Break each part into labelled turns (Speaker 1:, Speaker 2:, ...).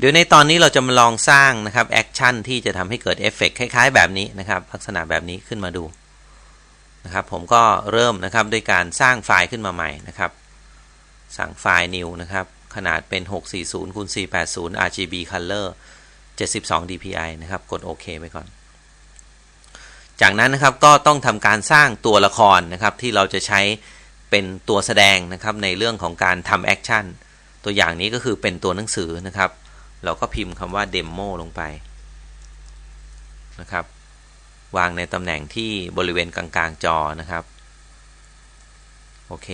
Speaker 1: เดี๋ยวในตอนนี้เราจะมาลองสร้างนะครับแอคชั่นที่จะทำให้เกิดเอฟเฟกคล้ายๆ แบบนี้นะครับลักษณะแบบนี้ขึ้นมาดูนะครับผมก็เริ่มนะครับด้วยการสร้างไฟล์ขึ้นมาใหม่นะครับสั่งไฟล์ new นะครับขนาดเป็น 640คูณ480 RGB color 72 dpi นะครับกดโอเคไปก่อน จากนั้นนะครับก็ต้องทำการสร้างตัวละครนะครับที่เราจะใช้เป็นตัวแสดงนะครับในเรื่องของการทำแอคชั่นตัวอย่างนี้ก็คือเป็นตัวหนังสือนะครับ เราก็พิมพ์คำว่า demo ลงไปนะครับ วางในตำแหน่งที่บริเวณกลางๆจอนะครับ โอเค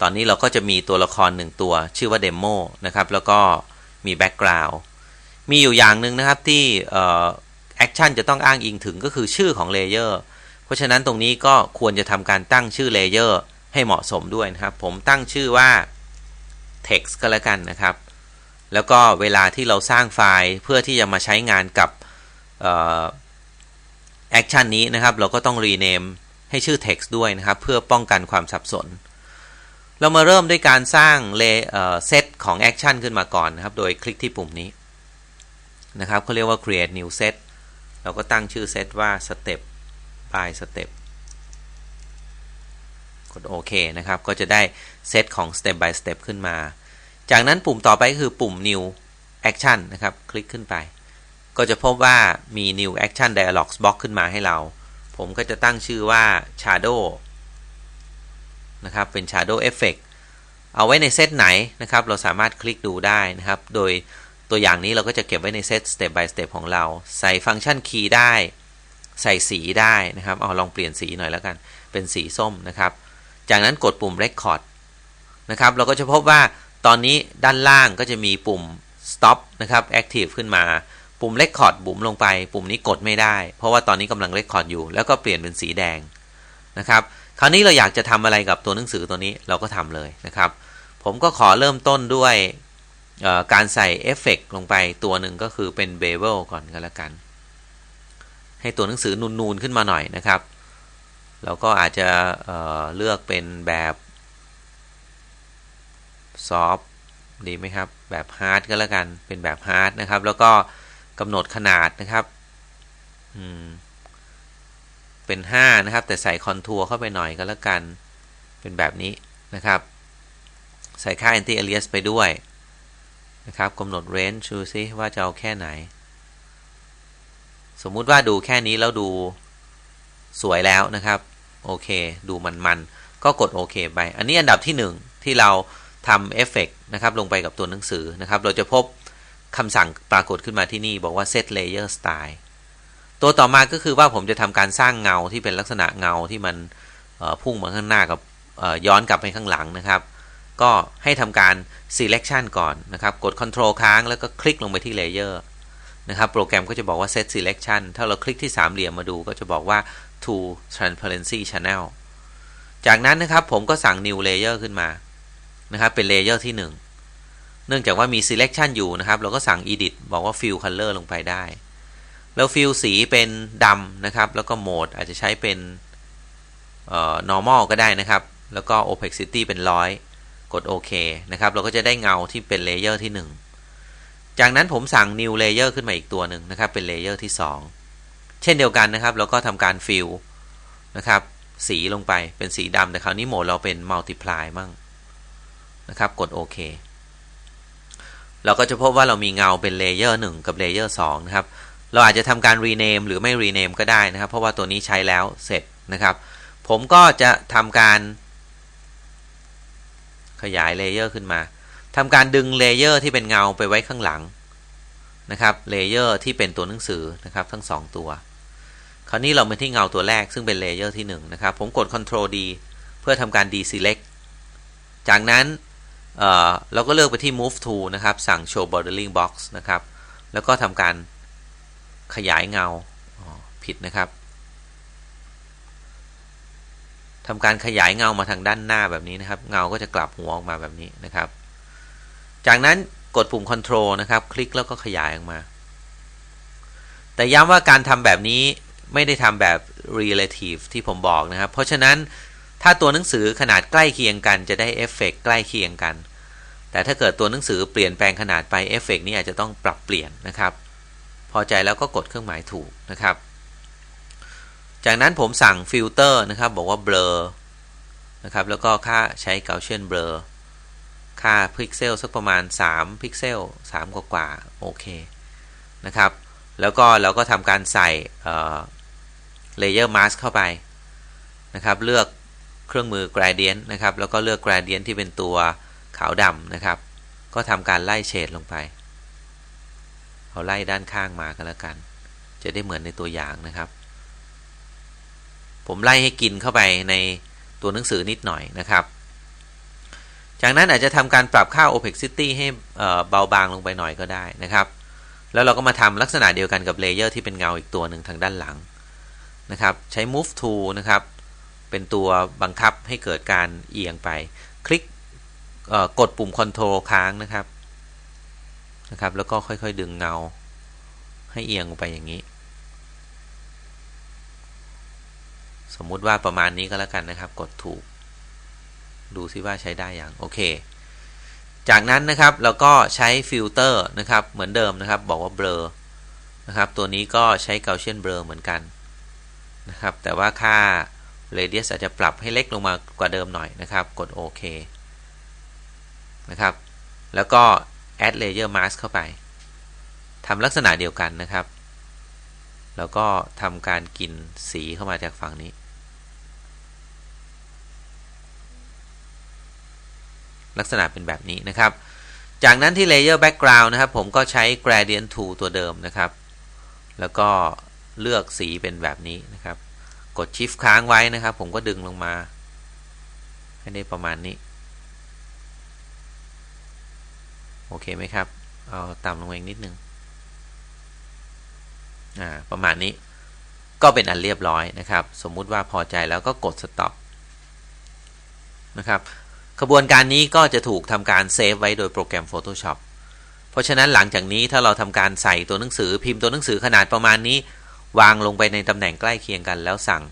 Speaker 1: ตอนนี้เราก็จะมีตัวละครหนึ่งตัวชื่อว่า demo นะครับ แล้วก็มีแบ็กกราวด์มีอยู่อย่างหนึ่งนะครับที่แอคชั่นจะต้องอ้างอิงถึงก็คือชื่อของเลเยอร์ เพราะฉะนั้นตรงนี้ก็ควรจะทำการตั้งชื่อเลเยอร์ให้เหมาะสมด้วยนะครับ ผมตั้งชื่อว่า text ก็แล้วกันนะครับ แล้วก็เวลาที่เราสร้างไฟล์เพื่อที่จะมาใช้งานกับแอคชั่นนี้นะครับ เราก็ต้อง rename ให้ชื่อ text ด้วยนะครับ เพื่อป้องกันความสับสน เรามาเริ่มด้วยการสร้างเซตของแอคชั่นขึ้นมาก่อนนะครับ โดยคลิกที่ปุ่มนี้นะครับเขาเรียกว่า create new set เราก็ตั้งชื่อเซตว่า step by step กดโอเคนะครับ ก็จะได้เซตของ step by step ขึ้นมา จากนั้นปุ่มต่อไปคือปุ่ม new action นะครับ คลิกขึ้นไป ก็จะพบว่ามี new action dialog box ขึ้นมาให้เรา ผมก็จะตั้งชื่อว่า shadow นะครับ เป็น shadow effect เอาไว้ในเซตไหนนะครับ เราสามารถคลิกดูได้นะครับ โดยตัวอย่างนี้เราก็จะเก็บไว้ในเซต step by step ของเรา ใส่ฟังก์ชัน key ได้ ใส่สีได้นะครับ เอาลองเปลี่ยนสีหน่อยแล้วกัน เป็นสีส้มนะครับ จากนั้นกดปุ่ม record นะครับ เราก็จะพบว่า ตอนนี้ด้านล่างก็จะมีปุ่ม stop นะครับ active ขึ้นมา ปุ่ม record บุ๋มลงไป ปุ่มนี้กดไม่ได้ เพราะว่าตอนนี้กำลัง record อยู่ แล้วก็เปลี่ยนเป็นสีแดงนะครับ คราวนี้เราอยากจะทำอะไรกับตัวหนังสือตัวนี้เราก็ทำเลยนะครับ ผมก็ขอเริ่มต้นด้วยการใส่เอฟเฟกลงไปตัวหนึ่งก็คือเป็นเบเวลก่อนก็แล้วกัน ให้ตัวหนังสือนูนๆขึ้นมาหน่อยนะครับ เราก็อาจจะเเลือกเป็นแบบ ซอฟดีไหมครับ แบบฮาร์ดก็แล้วกัน เป็นแบบฮาร์ดนะครับ แล้วก็กำหนดขนาดนะครับเป็น 5 นะครับ แต่ใส่คอนทัวร์เข้าไปหน่อยก็แล้วกัน เป็นแบบนี้นะครับ ใส่ค่า anti alias ไปด้วยนะครับกำหนด range ดูซิว่าจะเอาแค่ไหน สมมุติว่าดูแค่นี้แล้วดูสวยแล้วนะครับ โอเค ดูมันๆ ก็กดโอเคไป อันนี้อันดับที่ 1 ที่เรา ทำเอฟเฟกนะครับลงไปกับตัวหนังสือนะครับเราจะพบคำสั่งปรากฏขึ้นมาที่นี่บอกว่า set layer style ตัวต่อมาก็คือว่าผมจะทำการสร้างเงาที่เป็นลักษณะเงาที่มันพุ่งมาข้างหน้ากับย้อนกลับไปข้างหลังนะครับ ก็ให้ทำการ selection ก่อนนะครับ กด control ค้างแล้วก็คลิกลงไปที่ layer นะครับ โปรแกรมก็จะบอกว่า set selection ถ้าเราคลิกที่สามเหลี่ยมมาดูก็จะบอกว่า to transparency channel จากนั้นนะครับผมก็สั่ง new layer ขึ้นมา นะครับเป็น layer ที่ 1 เนื่องจากว่ามี selection อยู่นะครับ เราก็สั่ง edit บอกว่า fill color ลงไปได้ แล้ว fill สีเป็นดำนะครับ แล้วก็โหมดอาจจะใช้เป็น normal ก็ได้นะครับ แล้วก็ opacity เป็นร้อยกดโอเคนะครับ เราก็จะได้เงาที่เป็นเลเยอร์ที่ 1 จากนั้นผมสั่ง new layer ขึ้นมาอีกตัวหนึ่งนะครับ เป็นเลเยอร์ที่ 2 เช่นเดียวกันนะครับ เราก็ทำการ fill นะครับ สีลงไปเป็นสีดำแต่คราวนี้โหมดเราเป็น multiply มั่ง นะครับ กดโอเคเราก็จะพบว่าเรามีเงาเป็นเลเยอร์1กับเลเยอร์2นะครับ เราอาจจะทำการ rename หรือไม่ rename ก็ได้นะครับ เพราะว่าตัวนี้ใช้แล้วเสร็จนะครับ ผมก็จะทำการ ขยายเลเยอร์ขึ้นมาทำการดึงเลเยอร์ที่เป็นเงาไปไว้ข้างหลังนะครับ เลเยอร์ที่เป็นตัวหนังสือนะครับทั้ง 2 ตัว คราวนี้เรามาที่เงาตัวแรกซึ่งเป็นเลเยอร์ที่1นะครับ ผมกด Ctrl D เพื่อทำการ deselect จากนั้น เราก็เลือกไปที่ move to นะครับ สั่ง show bordering box นะครับ แล้วก็ทำการขยายเงาผิดนะครับทำการขยายเงามาทางด้านหน้าแบบนี้นะครับ เงาก็จะกลับหัวออกมาแบบนี้นะครับ จากนั้นกดปุ่ม Control นะครับ คลิกแล้วก็ขยายออกมา แต่ย้ำว่าการทำแบบนี้ไม่ได้ทำแบบ relative ที่ผมบอกนะครับ เพราะฉะนั้น ถ้าตัวหนังสือขนาดใกล้เคียงกันจะได้เอฟเฟกใกล้เคียงกัน แต่ถ้าเกิดตัวหนังสือเปลี่ยนแปลงขนาดไปเอฟเฟกนี้อาจจะต้องปรับเปลี่ยนนะครับ พอใจแล้วก็กดเครื่องหมายถูกนะครับ จากนั้นผมสั่งฟิลเตอร์นะครับบอกว่าเบลอนะครับแล้วก็ค่าใช้เกาเชียนเบลอค่าพิกเซลสักประมาณ 3 พิกเซล 3 กว่ากว่าโอเคนะครับ แล้วก็เราก็ทำการใส่เลเยอร์มาสเข้าไปนะครับ เลือก เครื่องมือ gradient นะครับ แล้วก็เลือก gradient ที่เป็นตัวขาวดำนะครับ ก็ทำการไล่เฉดลงไป เอาไล่ด้านข้างมาก็แล้วกัน จะได้เหมือนในตัวอย่างนะครับ ผมไล่ให้กินเข้าไปในตัวหนังสือนิดหน่อยนะครับ จากนั้นอาจจะทำการปรับค่า opacity ให้เบาบางลงไปหน่อยก็ได้นะครับ แล้วเราก็มาทำลักษณะเดียวกันกับเลเยอร์ที่เป็นเงาอีกตัวหนึ่งทางด้านหลังนะครับ ใช้ move tool นะครับ เป็นตัวบังคับให้เกิดการเอียงไป คลิกกดปุ่ม Ctrl ค้างนะครับนะครับ แล้วก็ค่อยๆดึงเงา ให้เอียงลงไปอย่างนี้ สมมุติว่าประมาณนี้ก็แล้วกันนะครับ กดถูก ดูซิว่าใช้ได้อย่างโอเค จากนั้นนะครับเราก็ใช้ฟิลเตอร์นะครับ เหมือนเดิมนะครับ บอกว่าเบลอนะครับ ตัวนี้ก็ใช้เกาเชียนเบลอเหมือนกันนะครับ แต่ว่าค่า radius อาจจะปรับให้เล็กลงมากว่าเดิมหน่อยนะครับ กดโอเคนะครับ แล้วก็ add layer mask เข้าไปทำลักษณะเดียวกันนะครับ แล้วก็ทำการกินสีเข้ามาจากฝั่งนี้ ลักษณะเป็นแบบนี้นะครับ จากนั้นที่ layer background นะครับ ผมก็ใช้ gradient tool ตัวเดิมนะครับ แล้วก็เลือกสีเป็นแบบนี้นะครับ กด shift ค้างไว้นะครับ ผมก็ดึงลงมา ให้ได้ประมาณนี้ โอเคไหมครับ เอาต่ำลงเอีกนิดนึง อ่า ประมาณนี้ ก็เป็นอันเรียบร้อยนะครับ สมมุติว่าพอใจแล้วก็กด stop นะครับกระบวนการนี้ก็จะถูกทำการเซฟไว้โดยโปรแกรม Photoshop เพราะฉะนั้นหลังจากนี้ถ้าเราทำการใส่ตัวหนังสือพิมพ์ตัวหนังสือขนาดประมาณนี้ วางลงไปในตำแหน่งใกล้เคียงกัน แล้วสั่ง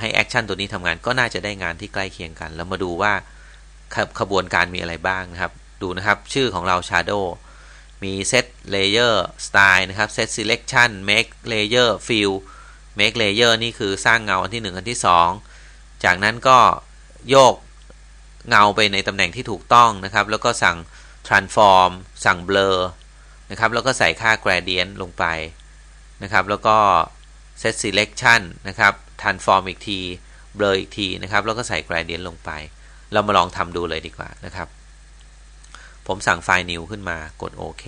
Speaker 1: ให้แอคชั่นตัวนี้ทำงานก็น่าจะได้งานที่ใกล้เคียงกัน แล้วมาดูว่าขบวนการมีอะไรบ้างนะครับ ดูนะครับชื่อของเรา Shadow มี Set Layer Style นะครับ Set Selection Make Layer Fill Make Layer นี่คือสร้างเงาอันที่ 1 อันที่ 2 จากนั้นก็โยกเงาไปในตำแหน่งที่ถูกต้องนะครับ แล้วก็สั่ง Transform สั่ง Blur นะครับ แล้วก็ใส่ค่า Gradient ลงไป นะครับ แล้วก็ Set Selection นะครับ Transform อีกที Blur อีกทีนะครับ แล้วก็ใส่ Gradient ลงไป เรามาลองทำดูเลยดีกว่านะครับ ผมสั่งไฟล์ new ขึ้นมากดโอเค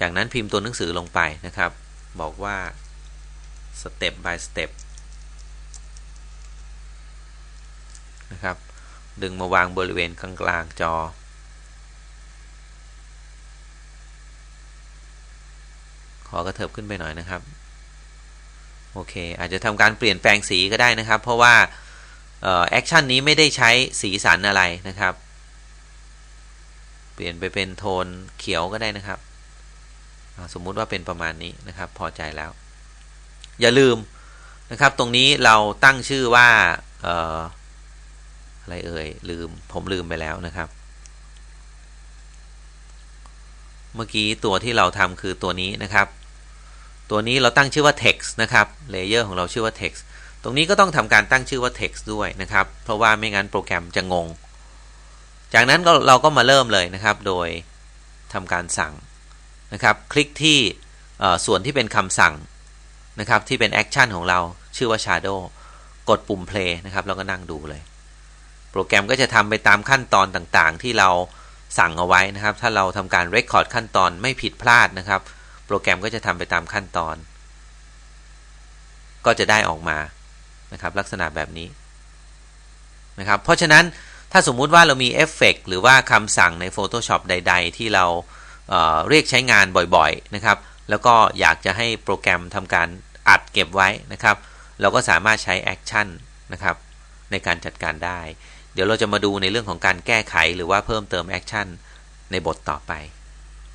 Speaker 1: จากนั้นพิมพ์ตัวหนังสือลงไปนะครับ บอกว่า step by step นะครับ ดึงมาวางบริเวณกลางๆจอ ขอกระเถิบขึ้นไปหน่อยนะครับ โอเค อาจจะทำการเปลี่ยนแปลงสีก็ได้นะครับ เพราะว่าแอคชั่นนี้ไม่ได้ใช้สีสันอะไรนะครับ เปลี่ยนไปเป็นโทนเขียวก็ได้นะครับ สมมุติว่าเป็นประมาณนี้นะครับ พอใจแล้ว อย่าลืมนะครับ ตรงนี้เราตั้งชื่อว่าอะไรเอ่ย ลืม ผมลืมไปแล้วนะครับ เมื่อกี้ตัวที่เราทำคือตัวนี้นะครับ ตัวนี้เราตั้งชื่อว่า text นะครับเลเยอร์ของเราชื่อว่า text ตรงนี้ก็ต้องทำการตั้งชื่อว่า text ด้วยนะครับ เพราะว่าไม่งั้นโปรแกรมจะงง จากนั้นเราก็มาเริ่มเลยนะครับ โดยทำการสั่งนะครับ คลิกที่ส่วนที่เป็นคำสั่งนะครับ ที่เป็นแอคชั่นของเราชื่อว่า Shadow กดปุ่ม play นะครับแล้วก็นั่งดูเลย โปรแกรมก็จะทำไปตามขั้นตอนต่างๆ ที่เราสั่งเอาไว้นะครับ ถ้าเราทำการ record ขั้นตอนไม่ผิดพลาดนะครับ โปรแกรมก็จะทำไปตามขั้นตอน ก็จะได้ออกมานะครับ ลักษณะแบบนี้นะครับ เพราะฉะนั้นถ้าสมมุติว่าเรามีเอฟเฟกหรือว่าคำสั่งใน Photoshop ใด ๆ ที่เราเเรียกใช้งานบ่อยๆนะครับ แล้วก็อยากจะให้โปรแกรมทำการอัดเก็บไว้นะครับ เราก็สามารถใช้แอคชั่นนะครับในการจัดการได้ เดี๋ยวเราจะมาดูในเรื่องของการแก้ไขหรือว่าเพิ่มเติมแอคชั่นในบทต่อไป